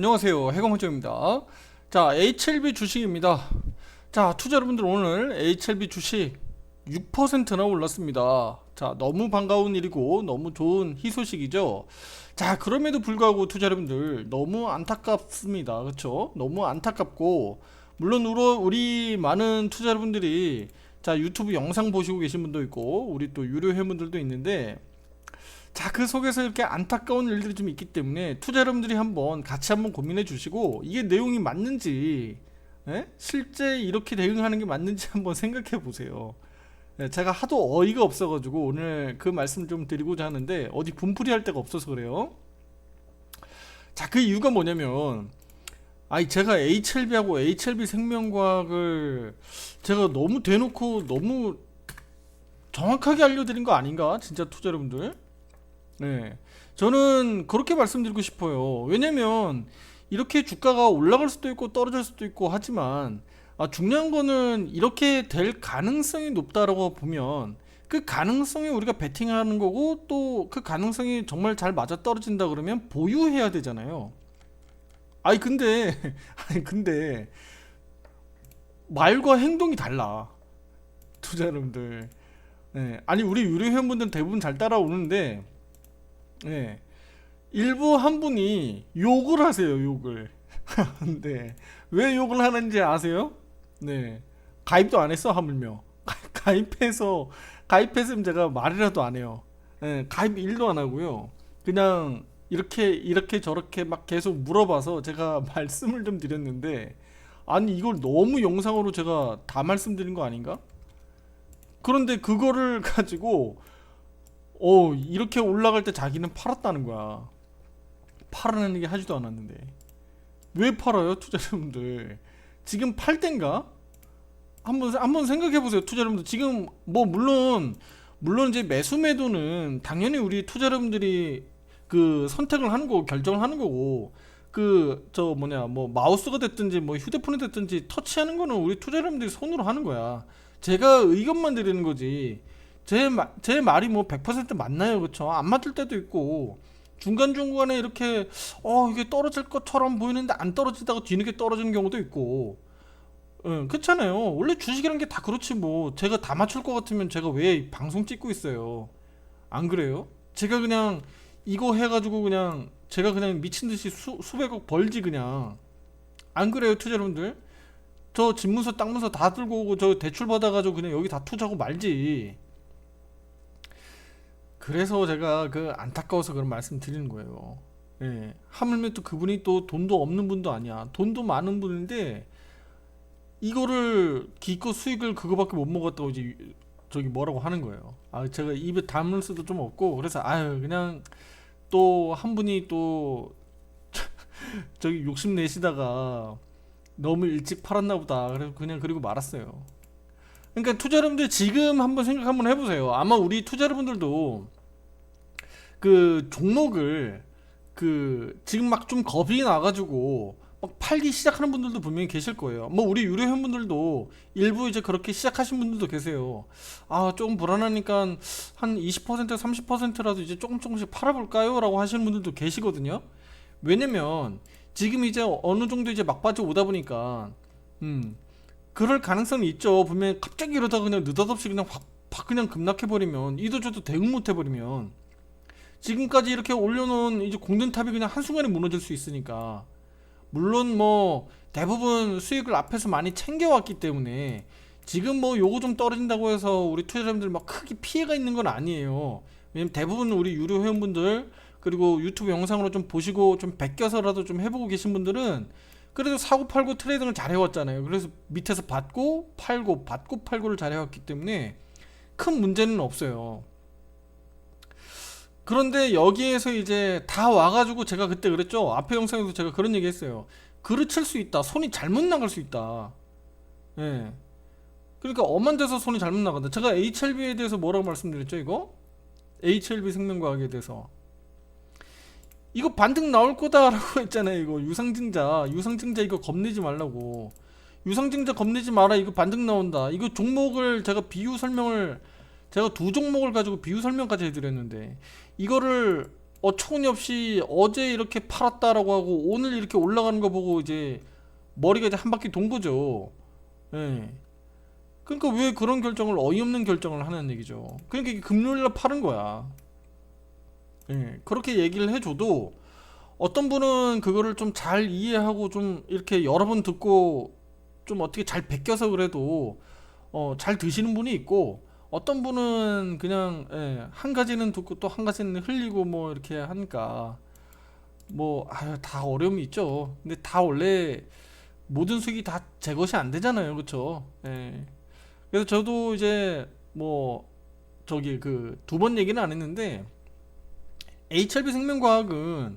안녕하세요. 해공호조입니다. 자, HLB 주식입니다. 자, 투자 여러분들 오늘 HLB 주식 6%나 올랐습니다. 자, 너무 반가운 일이고 너무 좋은 희소식이죠. 자, 그럼에도 불구하고 투자 여러분들 너무 안타깝습니다. 그렇죠? 너무 안타깝고 물론 우리 많은 투자 여러분들이 자, 유튜브 영상 보시고 계신 분도 있고 우리 또 유료 회원분들도 있는데 자, 그 속에서 이렇게 안타까운 일들이 좀 있기 때문에 투자 여러분들이 한번 같이 한번 고민해 주시고 이게 내용이 맞는지 예? 실제 이렇게 대응하는 게 맞는지 한번 생각해 보세요. 예, 제가 하도 어이가 없어가지고 오늘 그 말씀 좀 드리고자 하는데 어디 분풀이 할 데가 없어서 그래요. 자, 그 이유가 뭐냐면 아니 제가 HLB하고 HLB 생명과학을 제가 너무 대놓고 너무 정확하게 알려드린 거 아닌가? 진짜 투자 여러분들. 네. 저는 그렇게 말씀드리고 싶어요. 왜냐면 이렇게 주가가 올라갈 수도 있고 떨어질 수도 있고 하지만 아, 중요한 거는 이렇게 될 가능성이 높다라고 보면 그 가능성이 우리가 베팅하는 거고 또 그 가능성이 정말 잘 맞아 떨어진다 그러면 보유해야 되잖아요. 아니 근데 아니 근데 말과 행동이 달라. 투자 여러분들. 네. 아니 우리 유료 회원분들 대부분 잘 따라오는데 네. 일부 한 분이 욕을 하세요, 욕을. 근데 왜 욕을 하는지 아세요? 네. 가입도 안 했어, 하물며. 가- 가입해서 가입했으면 제가 말이라도 안 해요. 네, 가입 일도 안 하고요. 그냥 이렇게 이렇게 저렇게 막 계속 물어봐서 제가 말씀을 좀 드렸는데 아니 이걸 너무 영상으로 제가 다 말씀드린 거 아닌가? 그런데 그거를 가지고 어 이렇게 올라갈 때 자기는 팔았다는 거야. 팔아내는 게 하지도 않았는데 왜 팔아요 투자자분들? 지금 팔 땐가? 한번 한번 생각해 보세요 투자자분들 지금 뭐 물론 물론 이제 매수 매도는 당연히 우리 투자자분들이 그 선택을 하는 거고 결정을 하는 거고 그 저 뭐냐 뭐 마우스가 됐든지 뭐 휴대폰이 됐든지 터치하는 거는 우리 투자자분들이 손으로 하는 거야. 제가 의견만 드리는 거지. 제, 마, 제 말이 뭐 100% 맞나요? 그쵸? 안 맞을 때도 있고, 중간중간에 이렇게, 어, 이게 떨어질 것처럼 보이는데 안 떨어지다가 뒤늦게 떨어지는 경우도 있고, 응, 그렇잖아요. 원래 주식이란 게 다 그렇지 뭐. 제가 다 맞출 것 같으면 제가 왜 방송 찍고 있어요? 안 그래요? 제가 그냥 이거 해가지고 그냥 제가 그냥 미친 듯이 수, 수백억 벌지 그냥. 안 그래요, 투자 여러분들? 저 집문서 땅문서 다 들고 오고 저 대출 받아가지고 그냥 여기 다 투자하고 말지. 그래서 제가 그 안타까워서 그런 말씀 드리는 거예요. 예. 하물며 또 그분이 또 돈도 없는 분도 아니야. 돈도 많은 분인데 이거를 기껏 수익을 그거밖에 못 먹었다고 이제 저기 뭐라고 하는 거예요. 아 제가 입에 담을 수도 좀 없고 그래서 아유 그냥 또 한 분이 또 저기 욕심 내시다가 너무 일찍 팔았나 보다. 그래서 그냥 그리고 말았어요. 그러니까 투자 여러분들 지금 한번 생각 한번 해보세요. 아마 우리 투자 여러분들도 그 종목을 그 지금 막 좀 겁이 나가지고 막 팔기 시작하는 분들도 분명히 계실 거예요. 뭐 우리 유료 회원분들도 일부 이제 그렇게 시작하신 분들도 계세요. 아 조금 불안하니까 한 20% 30%라도 이제 조금 조금씩 팔아볼까요?라고 하시는 분들도 계시거든요. 왜냐면 지금 이제 어느 정도 이제 막바지 오다 보니까 음 그럴 가능성이 있죠. 분명히 갑자기 이러다가 그냥 느닷없이 그냥 확, 확 그냥 급락해버리면 이도저도 대응 못해버리면 지금까지 이렇게 올려놓은 이제 공든탑이 그냥 한순간에 무너질 수 있으니까 물론 뭐 대부분 수익을 앞에서 많이 챙겨왔기 때문에 지금 뭐 요거 좀 떨어진다고 해서 우리 투자자분들 막 크게 피해가 있는 건 아니에요. 왜냐면 대부분 우리 유료 회원분들 그리고 유튜브 영상으로 좀 보시고 좀 베껴서라도 좀 해보고 계신 분들은 그래도 사고 팔고 트레이딩을 잘 해왔잖아요. 그래서 밑에서 받고 팔고 받고 팔고를 잘 해왔기 때문에 큰 문제는 없어요. 그런데 여기에서 이제 다 와가지고 제가 그때 그랬죠. 앞에 영상에서 제가 그런 얘기 했어요. 그르칠 수 있다. 손이 잘못 나갈 수 있다. 예. 그러니까 엄한 데서 손이 잘못 나간다. 제가 HLB에 대해서 뭐라고 말씀드렸죠, 이거? HLB 생명과학에 대해서. 이거 반등 나올 거다라고 했잖아요. 이거 유상증자, 유상증자 이거 겁내지 말라고. 유상증자 겁내지 마라. 이거 반등 나온다. 이거 종목을 제가 비유 설명을 제가 두 종목을 가지고 비유 설명까지 해드렸는데 이거를 어처구니없이 어제 이렇게 팔았다라고 하고 오늘 이렇게 올라가는 거 보고 이제 머리가 이제 한 바퀴 돈 거죠. 예. 그러니까 왜 그런 결정을 어이없는 결정을 하는 얘기죠. 그러니까 이게 금요일 날 파는 거야. 예. 그렇게 얘기를 해줘도 어떤 분은 그거를 좀 잘 이해하고 좀 이렇게 여러 번 듣고 좀 어떻게 잘 베껴서 그래도 어, 잘 드시는 분이 있고 어떤 분은 그냥 예, 한 가지는 듣고 또 한 가지는 흘리고 뭐 이렇게 하니까 뭐 아유 다 어려움이 있죠. 근데 다 원래 모든 수익이 다 제 것이 안 되잖아요. 그렇죠? 예. 그래서 저도 이제 뭐 저기 그 두 번 얘기는 안 했는데 HLB 생명과학은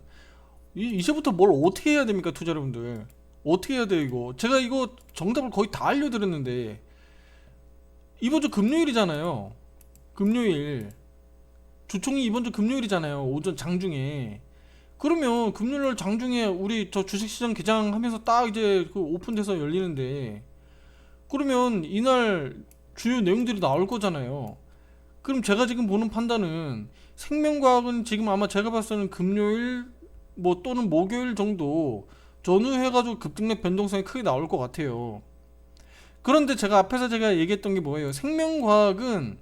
이, 이제부터 뭘 어떻게 해야 됩니까 투자 여러분들? 어떻게 해야 돼요 이거? 제가 이거 정답을 거의 다 알려드렸는데 이번 주 금요일이잖아요. 금요일. 주총이 이번 주 금요일이잖아요 오전 장중에. 그러면 금요일 날 장중에 우리 저 주식시장 개장하면서 딱 이제 그 오픈돼서 열리는데 그러면 이날 주요 내용들이 나올 거잖아요. 그럼 제가 지금 보는 판단은 생명과학은 지금 아마 제가 봤을 때는 금요일 뭐 또는 목요일 정도 전후해가지고 급등력 변동성이 크게 나올 것 같아요. 그런데 제가 앞에서 제가 얘기했던 게 뭐예요? 생명과학은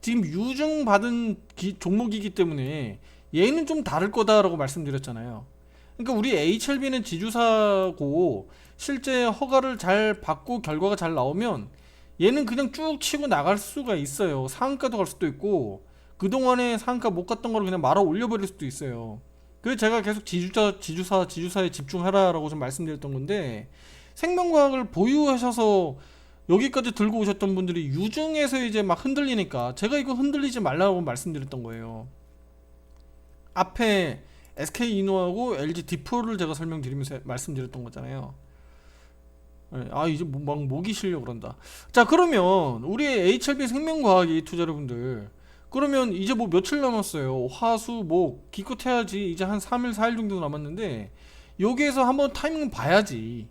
지금 유증 받은 기- 종목이기 때문에 얘는 좀 다를 거다라고 말씀드렸잖아요. 그러니까 우리 HLB는 지주사고 실제 허가를 잘 받고 결과가 잘 나오면 얘는 그냥 쭉 치고 나갈 수가 있어요. 상한가도 갈 수도 있고 그동안에 상한가 못 갔던 걸 그냥 말아 올려버릴 수도 있어요. 그래서 제가 계속 지주자, 지주사, 지주사에 집중하라라고 좀 말씀드렸던 건데 생명과학을 보유하셔서 여기까지 들고 오셨던 분들이 유증에서 이제 막 흔들리니까 제가 이거 흔들리지 말라고 말씀드렸던 거예요. 앞에 SK 이노하고 LG 디프를 제가 설명드리면서 말씀드렸던 거잖아요. 네, 아 이제 뭐- 막 목이 실려 그런다. 자 그러면 우리 HLB 생명과학이 투자 여러분들 그러면 이제 뭐 며칠 남았어요. 화수 뭐 기껏 해야지 이제 한 3일 4일 정도 남았는데 여기에서 한번 타이밍 봐야지.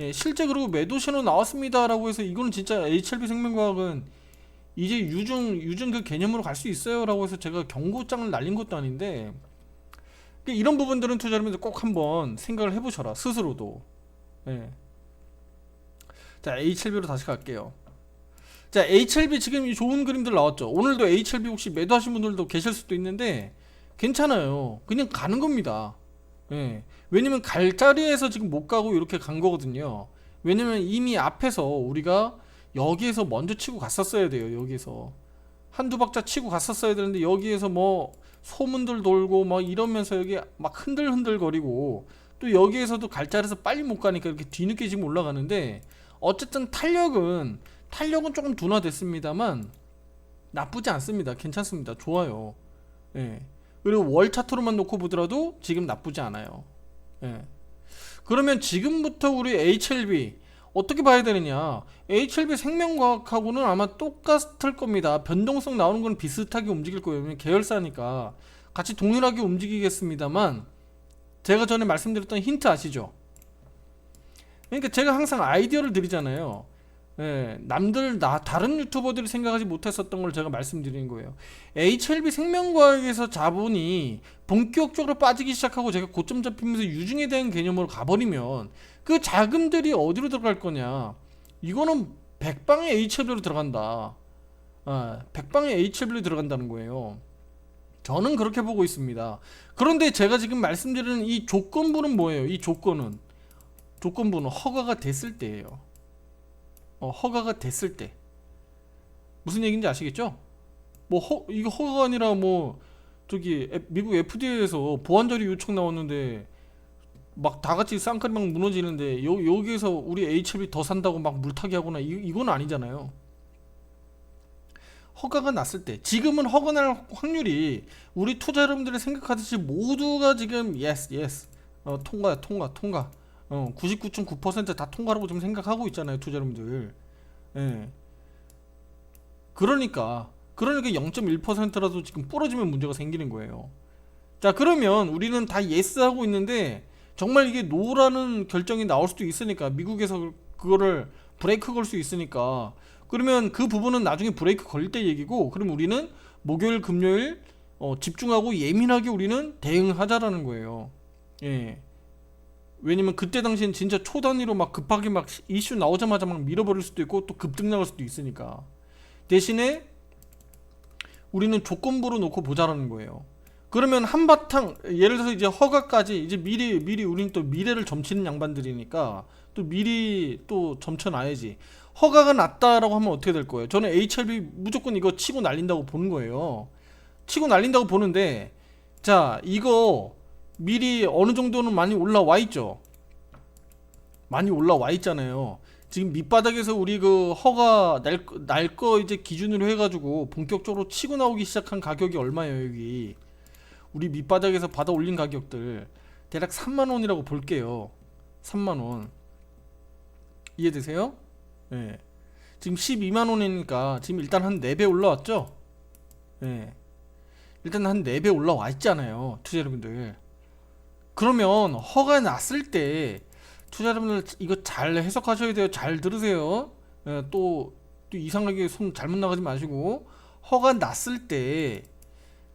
예, 실제 그리고 매도 신호 나왔습니다라고 해서 이거는 진짜 HLB 생명과학은 이제 유증 유증 그 개념으로 갈 수 있어요라고 해서 제가 경고장을 날린 것도 아닌데 그러니까 이런 부분들은 투자 여러분들 꼭 한번 생각을 해보셔라 스스로도. 예. 자 HLB로 다시 갈게요. 자 HLB 지금 이 좋은 그림들 나왔죠. 오늘도 HLB 혹시 매도하신 분들도 계실 수도 있는데 괜찮아요. 그냥 가는 겁니다. 예. 왜냐면 갈 자리에서 지금 못 가고 이렇게 간 거거든요. 왜냐면 이미 앞에서 우리가 여기에서 먼저 치고 갔었어야 돼요. 여기에서 한두 박자 치고 갔었어야 되는데 여기에서 뭐 소문들 돌고 막 이러면서 여기 막 흔들흔들 거리고 또 여기에서도 갈 자리에서 빨리 못 가니까 이렇게 뒤늦게 지금 올라가는데 어쨌든 탄력은 탄력은 조금 둔화됐습니다만 나쁘지 않습니다. 괜찮습니다. 좋아요. 예. 그리고 월 차트로만 놓고 보더라도 지금 나쁘지 않아요. 예. 그러면 지금부터 우리 HLB 어떻게 봐야 되느냐? HLB 생명과학하고는 아마 똑같을 겁니다. 변동성 나오는 건 비슷하게 움직일 거예요. 왜냐면 계열사니까 같이 동일하게 움직이겠습니다만 제가 전에 말씀드렸던 힌트 아시죠? 그러니까 제가 항상 아이디어를 드리잖아요. 예, 남들 나 다른 유튜버들이 생각하지 못했었던 걸 제가 말씀드리는 거예요. HLB 생명과학에서 자본이 본격적으로 빠지기 시작하고 제가 고점 잡히면서 유증에 대한 개념으로 가버리면 그 자금들이 어디로 들어갈 거냐? 이거는 백방의 HLB로 들어간다. 아, 백방의 HLB로 들어간다는 거예요. 저는 그렇게 보고 있습니다. 그런데 제가 지금 말씀드리는 이 조건부는 뭐예요? 이 조건은 조건부는 허가가 됐을 때예요. 어, 허가가 됐을 때 무슨 얘기인지 아시겠죠? 뭐 허, 이거 허가가 아니라 뭐 저기 에- 미국 FDA에서 보안 자료 요청 나왔는데 막 다 같이 쌍칼이 막 무너지는데 여, 여기에서 우리 HLB 더 산다고 막 물타기 하거나 이, 이건 아니잖아요. 허가가 났을 때 지금은 허가 날 확률이 우리 투자 여러분들이 생각하듯이 모두가 지금 예스 예스 어, 통과야 통과 통과 어, 99.9%다 통과라고 좀 생각하고 있잖아요, 투자 여러분들. 예. 그러니까 그러니까 0.1%라도 지금 부러지면 문제가 생기는 거예요. 자, 그러면 우리는 다 예스 하고 있는데 정말 이게 노라는 결정이 나올 수도 있으니까 미국에서 그거를 브레이크 걸 수 있으니까 그러면 그 부분은 나중에 브레이크 걸릴 때 얘기고 그럼 우리는 목요일 금요일 어, 집중하고 예민하게 우리는 대응하자라는 거예요. 예. 왜냐면 그때 당시엔 진짜 초 단위로 막 급하게 막 이슈 나오자마자 막 밀어버릴 수도 있고 또 급등 나갈 수도 있으니까 대신에 우리는 조건부로 놓고 보자라는 거예요. 그러면 한바탕 예를 들어서 이제 허가까지 이제 미리 미리 우리는 또 미래를 점치는 양반들이니까 또 미리 또 점쳐놔야지. 허가가 났다라고 하면 어떻게 될 거예요? 저는 HRB 무조건 이거 치고 날린다고 보는 거예요. 치고 날린다고 보는데 자 이거 미리 어느 정도는 많이 올라와 있죠. 많이 올라와 있잖아요. 지금 밑바닥에서 우리 그 허가 날거 이제 기준으로 해가지고 본격적으로 치고 나오기 시작한 가격이 얼마예요 여기 우리 밑바닥에서 받아 올린 가격들 대략 3만 원이라고 볼게요 3만 원 이해되세요? 예. 지금 12만 원이니까 지금 일단 한 4배 올라왔죠? 예. 일단 한 4배 올라와 있잖아요 투자 여러분들 그러면 허가 났을 때 투자 여러분들 이거 잘 해석하셔야 돼요. 잘 들으세요. 예, 또, 또 이상하게 손 잘못 나가지 마시고 허가 났을 때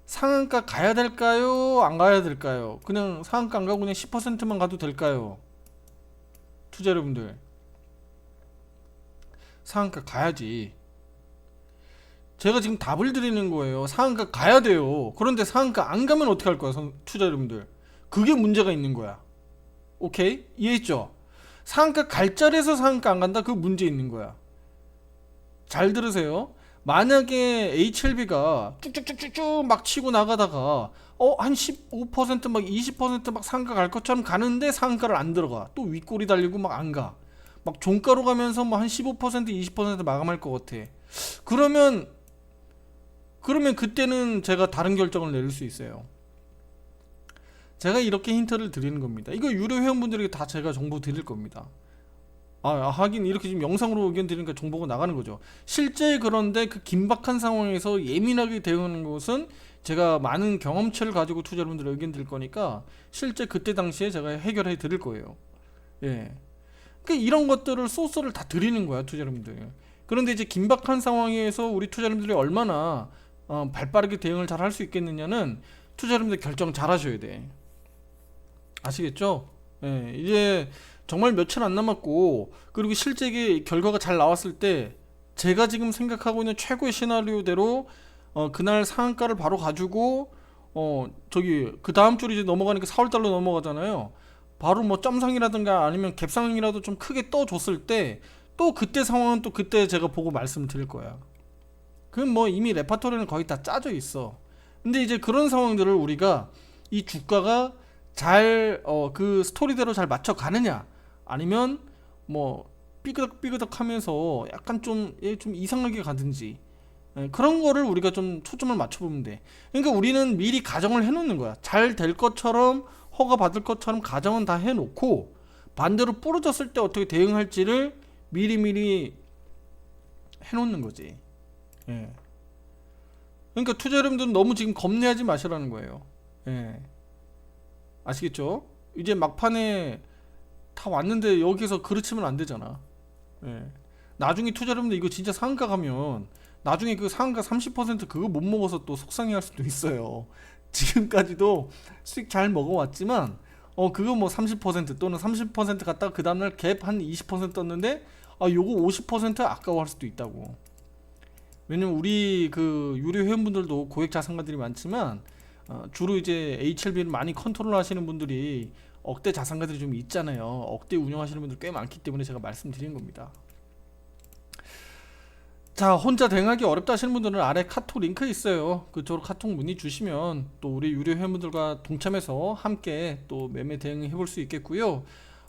상한가 가야 될까요? 안 가야 될까요? 그냥 상한가 안 가고 그냥 10%만 가도 될까요? 투자 여러분들 상한가 가야지. 제가 지금 답을 드리는 거예요. 상한가 가야 돼요. 그런데 상한가 안 가면 어떻게 할 거야, 선- 투자 여러분들? 그게 문제가 있는 거야. 오케이? 이해했죠? 상한가 갈 자리에서 상한가 안 간다? 그 문제 있는 거야. 잘 들으세요. 만약에 HLB가 쭉쭉쭉쭉쭉 막 치고 나가다가 어 한 15%막 20%막 상가 갈 것처럼 가는데 상가를 안 들어가. 또 윗골이 달리고 막 안 가. 막 종가로 가면서 뭐 한 15% 20% 마감할 것 같아. 그러면 그러면 그때는 제가 다른 결정을 내릴 수 있어요. 제가 이렇게 힌트를 드리는 겁니다. 이거 유료 회원분들에게 다 제가 정보 드릴 겁니다. 아, 아, 하긴 이렇게 지금 영상으로 의견 드리니까 정보가 나가는 거죠. 실제 그런데 그 긴박한 상황에서 예민하게 대응하는 것은 제가 많은 경험치를 가지고 투자 여러분들 의견 드릴 거니까 실제 그때 당시에 제가 해결해 드릴 거예요. 예. 그러니까 이런 것들을 소스를 다 드리는 거야, 투자 여러분들. 그런데 이제 긴박한 상황에서 우리 투자 여러분들이 얼마나 어, 발빠르게 대응을 잘 할 수 있겠느냐는 투자 여러분들 결정 잘 하셔야 돼. 아시겠죠? 예, 이제 정말 며칠 안 남았고 그리고 실제 이 결과가 잘 나왔을 때 제가 지금 생각하고 있는 최고의 시나리오대로 어, 그날 상한가를 바로 가지고 어 저기 그 다음 주로 이제 넘어가니까 4월 달로 넘어가잖아요. 바로 뭐 점상이라든가 아니면 갭상이라도 좀 크게 떠 줬을 때 또 그때 상황은 또 그때 제가 보고 말씀을 드릴 거야. 그럼 뭐 이미 레파토리는 거의 다 짜져 있어. 근데 이제 그런 상황들을 우리가 이 주가가 잘어그 스토리대로 잘 맞춰 가느냐 아니면 뭐 삐그덕 삐그덕 하면서 약간 좀, 예, 좀 이상하게 가든지 예, 그런 거를 우리가 좀 초점을 맞춰보면 돼. 그러니까 우리는 미리 가정을 해놓는 거야. 잘 될 것처럼 허가 받을 것처럼 가정은 다 해놓고 반대로 부러졌을 때 어떻게 대응할지를 미리미리 해놓는 거지. 예. 그러니까 투자 여러분들은 너무 지금 겁내하지 마시라는 거예요. 예. 아시겠죠? 이제 막판에 다 왔는데 여기서 그르치면 안 되잖아. 예. 나중에 투자 여러분들 이거 진짜 상한가 가면 나중에 그 상한가 30% 그거 못 먹어서 또 속상해 할 수도 있어요. 지금까지도 수익 잘 먹어왔지만 어 그거 뭐 30% 또는 30% 갔다가 그 다음날 갭 한 20% 떴는데 아 요거 50% 아까워할 수도 있다고. 왜냐면 우리 그 유료 회원분들도 고액 자산가들이 많지만 어, 주로 이제 HLB를 많이 컨트롤 하시는 분들이 억대 자산가들이 좀 있잖아요. 억대 운영하시는 분들 꽤 많기 때문에 제가 말씀드린 겁니다. 자, 혼자 대응하기 어렵다 하시는 분들은 아래 카톡 링크 있어요. 그쪽으로 카톡 문의 주시면 또 우리 유료 회원분들과 동참해서 함께 또 매매 대응해 볼 수 있겠고요.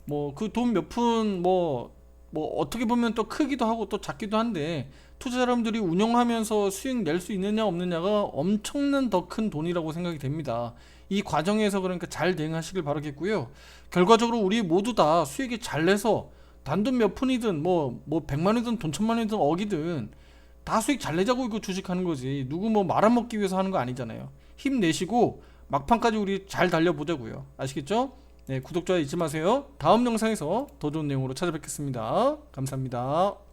뭐 그 돈 몇 푼 뭐 뭐 어떻게 보면 또 크기도 하고 또 작기도 한데 투자 자분들이 운영하면서 수익 낼 수 있느냐 없느냐가 엄청난 더 큰 돈이라고 생각이 됩니다. 이 과정에서 그러니까 잘 대응하시길 바라겠고요. 결과적으로 우리 모두 다 수익이 잘 내서 단돈 몇 푼이든 뭐뭐 백만 원이든 돈 천만 원이든 억이든 다 수익 잘 내자고 이거 주식하는 거지. 누구 뭐 말아먹기 위해서 하는 거 아니잖아요. 힘내시고 막판까지 우리 잘 달려보자고요. 아시겠죠? 네, 구독, 좋아요 잊지 마세요. 다음 영상에서 더 좋은 내용으로 찾아뵙겠습니다. 감사합니다.